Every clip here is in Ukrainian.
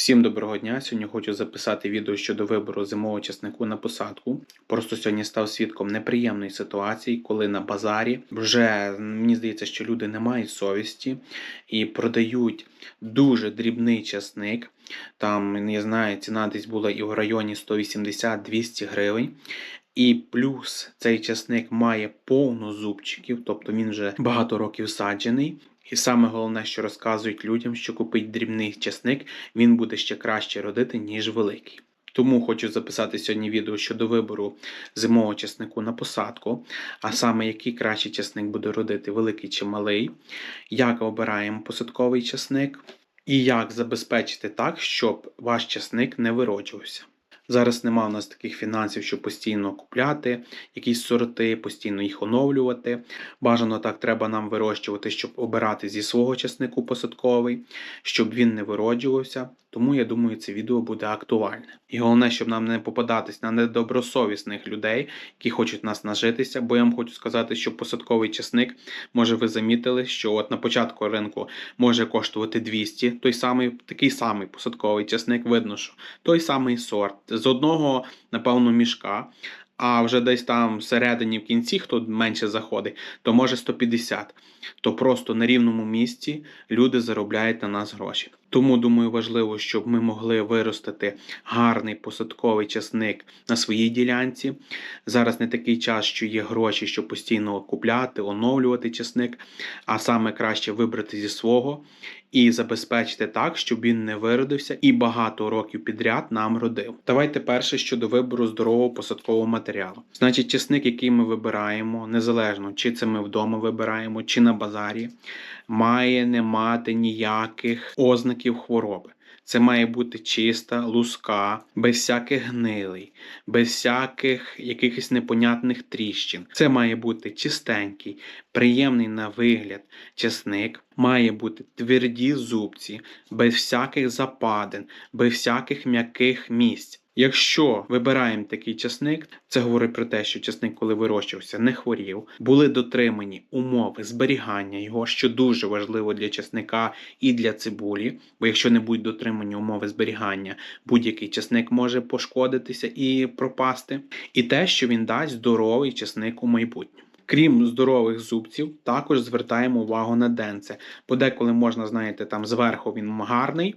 Всім доброго дня! Сьогодні хочу записати відео щодо вибору зимового часнику на посадку. Просто сьогодні став свідком неприємної ситуації, коли на базарі вже мені здається, що люди не мають совісті і продають дуже дрібний часник. Там, не знаю, ціна десь була і в районі 180-200 гривень. І плюс цей часник має повну зубчиків, тобто він вже багато років саджений. І саме головне, що розказують людям, що купить дрібний часник, він буде ще краще родити, ніж великий. Тому хочу записати сьогодні відео щодо вибору зимового часнику на посадку, а саме який кращий часник буде родити, великий чи малий, як обираємо посадковий часник, і як забезпечити так, щоб ваш часник не вироджувався. Зараз нема у нас таких фінансів, щоб постійно купляти якісь сорти, постійно їх оновлювати. Бажано так треба нам вирощувати, щоб обирати зі свого часнику посадковий, щоб він не вироджувався. Тому я думаю, це відео буде актуальне. І головне, щоб нам не попадатись на недобросовісних людей, які хочуть нас нажитися. Бо я вам хочу сказати, що посадковий часник, може, ви замітили, що от на початку ринку може коштувати 200, той самий такий самий посадковий часник, видно, що той самий сорт з одного, напевно, мішка. А вже десь там всередині в кінці, хто менше заходить, то може 150. То просто на рівному місці люди заробляють на нас гроші. Тому думаю, важливо, щоб ми могли виростити гарний посадковий часник на своїй ділянці. Зараз не такий час, що є гроші, щоб постійно купляти, оновлювати часник, а саме краще вибрати зі свого і забезпечити так, щоб він не виродився і багато років підряд нам родив. Давайте перше щодо вибору здорового посадкового матеріалу. Значить, часник, який ми вибираємо, незалежно чи це ми вдома вибираємо, чи на базарі, має не мати ніяких ознаків хвороби. Це має бути чиста, луска, без всяких гнилей, без всяких якихось непонятних тріщин. Це має бути чистенький, приємний на вигляд чесник, має бути тверді зубці, без всяких западин, без всяких м'яких місць. Якщо вибираємо такий часник, це говорить про те, що часник, коли вирощувався, не хворів, були дотримані умови зберігання його, що дуже важливо для часника і для цибулі. Бо якщо не будуть дотримані умови зберігання, будь-який часник може пошкодитися і пропасти. І те, що він дасть здоровий часник у майбутньому. Крім здорових зубців, також звертаємо увагу на денце. Бо деколи можна, знаєте, там зверху він гарний,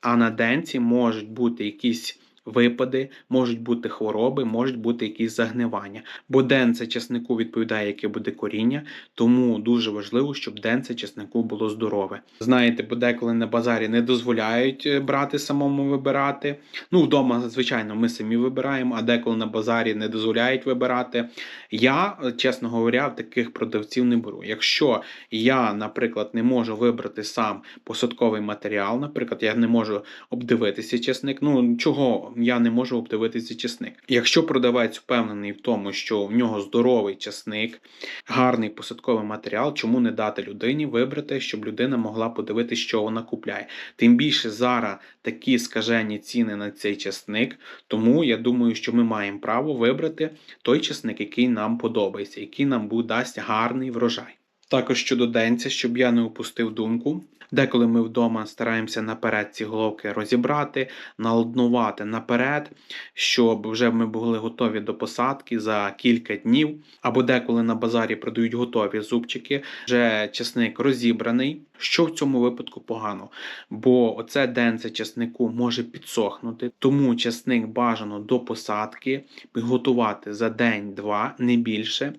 а на денці можуть бути якісь випади, можуть бути хвороби, можуть бути якісь загнивання. Бо денце чеснику відповідає, яке буде коріння, тому дуже важливо, щоб денце чеснику було здорове. Знаєте, бо деколи на базарі не дозволяють е, брати самому вибирати. Ну, вдома, звичайно, ми самі вибираємо, а деколи на базарі не дозволяють вибирати. Я, чесно говоря, таких продавців не беру. Якщо я, наприклад, не можу вибрати сам посадковий матеріал, наприклад, я не можу обдивитися чесник, ну чого я не можу обдивитися чесник. Якщо продавець впевнений в тому, що в нього здоровий чесник, гарний посадковий матеріал, чому не дати людині вибрати, щоб людина могла подивитися, що вона купляє. Тим більше зараз такі скажені ціни на цей чесник, тому я думаю, що ми маємо право вибрати той чесник, який нам подобається, який нам дасть гарний врожай. Також щодо денця, щоб я не упустив думку. Деколи ми вдома стараємося наперед ці головки розібрати, наладнувати наперед, щоб вже ми були готові до посадки за кілька днів. Або деколи на базарі продають готові зубчики, вже чесник розібраний. Що в цьому випадку погано? Бо оце денце чеснику може підсохнути, тому чесник бажано до посадки підготувати за день-два, не більше.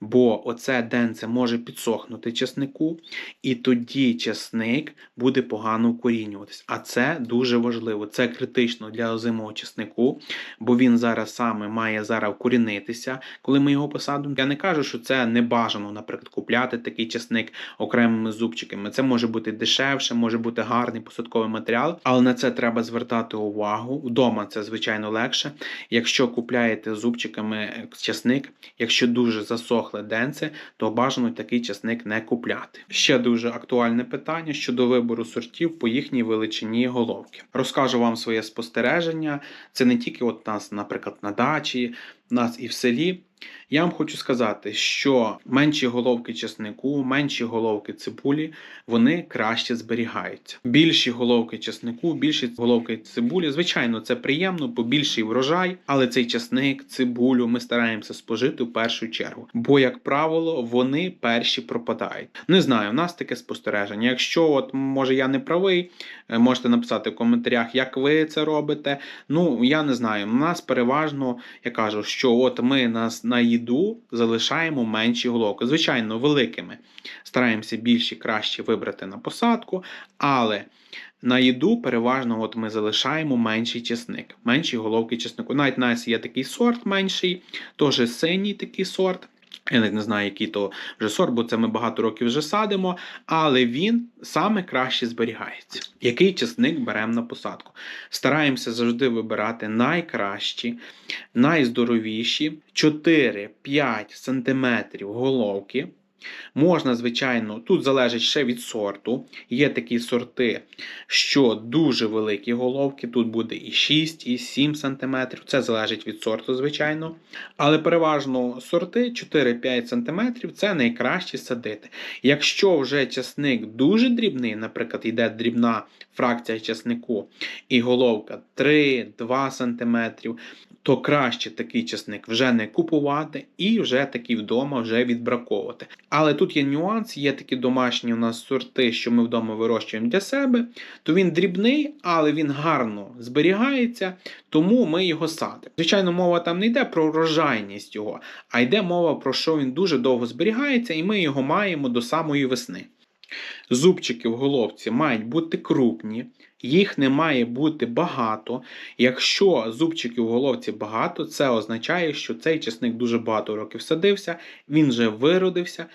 Бо оце денце може підсохнути чеснику, і тоді чесник буде погано укорінюватись. А це дуже важливо, це критично для озимого чеснику, бо він зараз саме має зараз вкорінитися, коли ми його посадимо. Я не кажу, що це не бажано, наприклад, купляти такий чесник окремими зубчиками. Це може бути дешевше, може бути гарний посадковий матеріал, але на це треба звертати увагу. Вдома це звичайно легше. Якщо купляєте зубчиками часник, якщо дуже засохле денце, то бажано такий часник не купляти. Ще дуже актуальне питання щодо вибору сортів по їхній величині головки. Розкажу вам своє спостереження. Це не тільки от нас, наприклад, на дачі, нас і в селі. Я вам хочу сказати, що менші головки чеснику, менші головки цибулі, вони краще зберігаються. Більші головки чеснику, більші головки цибулі, звичайно, це приємно, бо більший врожай, але цей чесник, цибулю ми стараємося спожити в першу чергу. Бо, як правило, вони перші пропадають. Не знаю, в нас таке спостереження. Якщо от може я не правий, е, можете написати в коментарях, як ви це робите. Ну я не знаю. У нас переважно я кажу, що от ми нас на їду залишаємо менші головки. Звичайно, великими. Стараємося більші краще вибрати на посадку, але на їду переважно от ми залишаємо менший чесник, менші головки чеснику. Навіть у нас є такий сорт менший, теж синій такий сорт. Я не знаю, який то вже сорт, бо це ми багато років вже садимо, але він саме краще зберігається. Який часник беремо на посадку? Стараємося завжди вибирати найкращі, найздоровіші 4-5 см головки. Можна, звичайно, тут залежить ще від сорту. Є такі сорти, що дуже великі головки, тут буде і 6, і 7 см. Це залежить від сорту, звичайно. Але переважно сорти 4-5 см це найкраще садити. Якщо вже часник дуже дрібний, наприклад, йде дрібна фракція часнику, і головка 3-2 см, то краще такий часник вже не купувати і вже такий вдома вже відбраковувати. Але тут є нюанс, є такі домашні у нас сорти, що ми вдома вирощуємо для себе, то він дрібний, але він гарно зберігається, тому ми його садимо. Звичайно, мова там не йде про врожайність його, а йде мова про що він дуже довго зберігається, і ми його маємо до самої весни. Зубчики в головці мають бути крупні, їх не має бути багато. Якщо зубчиків в головці багато, це означає, що цей чесник дуже багато років садився, він вже виродився.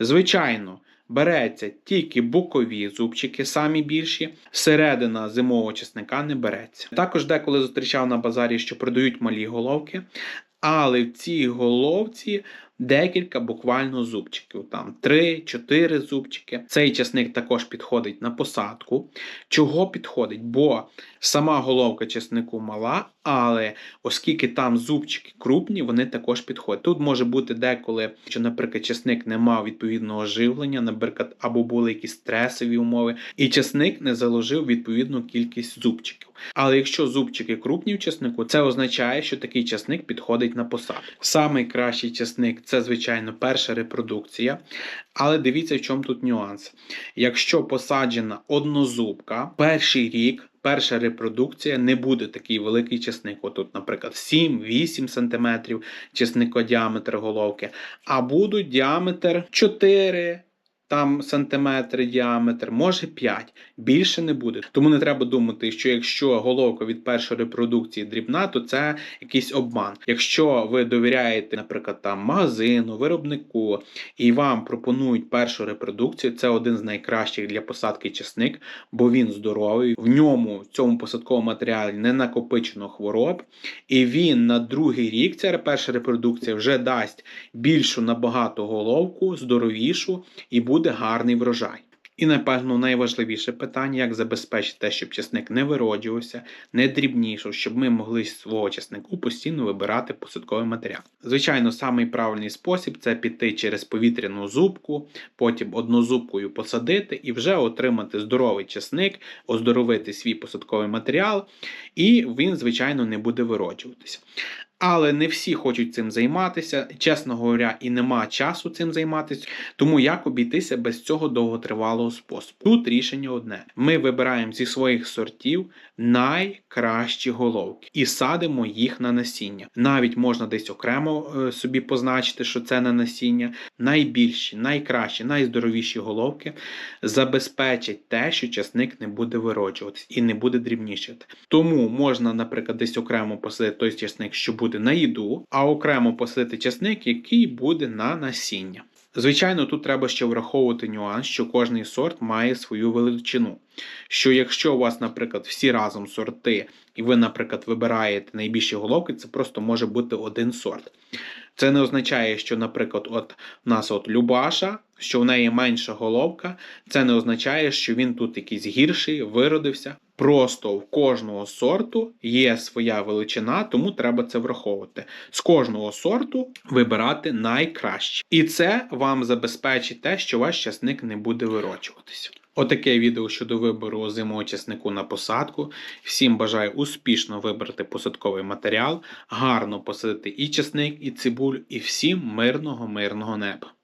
Звичайно, береться тільки бокові зубчики, самі більші, середина зимового чесника не береться. Також деколи зустрічав на базарі, що продають малі головки. Але в цій головці декілька буквально зубчиків, там 3-4 зубчики. Цей часник також підходить на посадку. Чого підходить? Бо сама головка чеснику мала, але оскільки там зубчики крупні, вони також підходять. Тут може бути деколи, що, наприклад, часник не мав відповідного живлення, наприклад, або були якісь стресові умови, і часник не заложив відповідну кількість зубчиків. Але якщо зубчики крупні в часнику, це означає, що такий часник підходить на посадку. Самий кращий часник це, звичайно, перша репродукція. Але дивіться, в чому тут нюанс. Якщо посаджена однозубка, перший рік. Перша репродукція не буде такий великий чесник. Отут, наприклад, 7-8 см чесникодіаметр головки, а будуть діаметр 4 там сантиметри діаметр, може 5, більше не буде. Тому не треба думати, що якщо головка від першої репродукції дрібна, то це якийсь обман. Якщо ви довіряєте, наприклад, там магазину, виробнику, і вам пропонують першу репродукцію, це один з найкращих для посадки чесник, бо він здоровий, в ньому в цьому посадковому матеріалі не накопичено хвороб, і він на другий рік, ця перша репродукція, вже дасть більшу набагато головку, здоровішу і буде гарний врожай. І, напевно, найважливіше питання, як забезпечити те, щоб чесник не вироджувався, не дрібнішав, щоб ми могли свого чеснику постійно вибирати посадковий матеріал. Звичайно, самий правильний спосіб це піти через повітряну зубку, потім однозубкою посадити і вже отримати здоровий чесник, оздоровити свій посадковий матеріал, і він, звичайно, не буде вироджуватися. Але не всі хочуть цим займатися, чесно говоря, і нема часу цим займатися. Тому як обійтися без цього довготривалого способу? Тут рішення одне: ми вибираємо зі своїх сортів найкращі головки і садимо їх на насіння. Навіть можна десь окремо е, собі позначити, що це на насіння. Найбільші, найкращі, найздоровіші головки забезпечать те, що часник не буде вироджуватись і не буде дрібнішати. Тому можна, наприклад, десь окремо посадити той часник, що буде на їду, а окремо посити часник, який буде на насіння. Звичайно, тут треба ще враховувати нюанс, що кожний сорт має свою величину. Що якщо у вас, наприклад, всі разом сорти, і ви, наприклад, вибираєте найбільші головки, це просто може бути один сорт. Це не означає, що, наприклад, от у нас от Любаша, що в неї менша головка, це не означає, що він тут якийсь гірший, виродився. Просто в кожного сорту є своя величина, тому треба це враховувати. З кожного сорту вибирати найкраще. І це вам забезпечить те, що ваш часник не буде вирочуватися. Отаке відео щодо вибору озимого часнику на посадку. Всім бажаю успішно вибрати посадковий матеріал, гарно посадити і часник, і цибуль, і всім мирного, мирного неба.